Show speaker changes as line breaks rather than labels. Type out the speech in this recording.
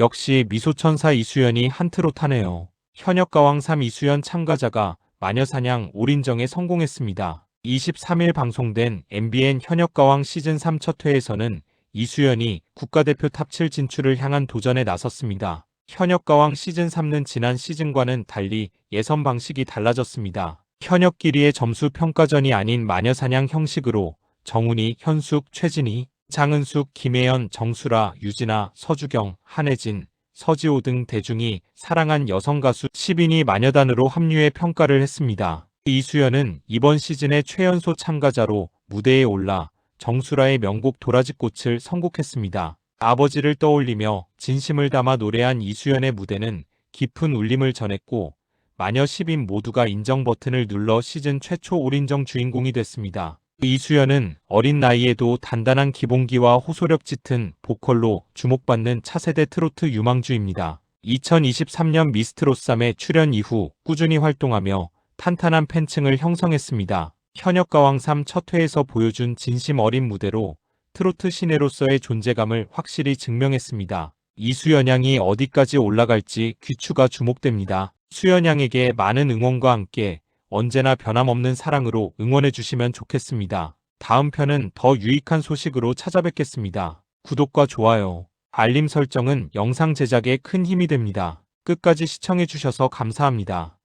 역시 미소천사 이수연이 한트로 타네요. 현역가왕 3 이수연 참가자가 마녀사냥 올인정에 성공했습니다. 23일 방송된 MBN 현역가왕 시즌 3 첫 회에서는 이수연이 국가대표 탑7 진출을 향한 도전에 나섰습니다. 현역가왕 시즌 3는 지난 시즌과는 달리 예선 방식이 달라졌습니다. 현역끼리의 점수 평가전이 아닌 마녀사냥 형식으로 정훈이, 현숙, 최진희, 장은숙, 김혜연, 정수라, 유진아, 서주경, 한혜진, 서지호 등 대중이 사랑한 여성 가수 10인이 마녀단으로 합류해 평가를 했습니다. 이수연은 이번 시즌의 최연소 참가자로 무대에 올라 정수라의 명곡 도라지꽃을 선곡했습니다. 아버지를 떠올리며 진심을 담아 노래한 이수연의 무대는 깊은 울림을 전했고 마녀 10인 모두가 인정 버튼을 눌러 시즌 최초 올인정 주인공이 됐습니다. 이수연은 어린 나이에도 단단한 기본기와 호소력 짙은 보컬로 주목받는 차세대 트로트 유망주입니다. 2023년 미스트롯3에 출연 이후 꾸준히 활동하며 탄탄한 팬층을 형성했습니다. 현역 가왕 3첫 회에서 보여준 진심 어린 무대로 트로트 시내로서의 존재감을 확실히 증명했습니다. 이수연 양이 어디까지 올라갈지 귀추가 주목됩니다. 수연 양에게 많은 응원과 함께 언제나 변함없는 사랑으로 응원해 주시면 좋겠습니다. 다음 편은 더 유익한 소식으로 찾아뵙겠습니다. 구독과 좋아요, 알림 설정은 영상 제작에 큰 힘이 됩니다. 끝까지 시청해 주셔서 감사합니다.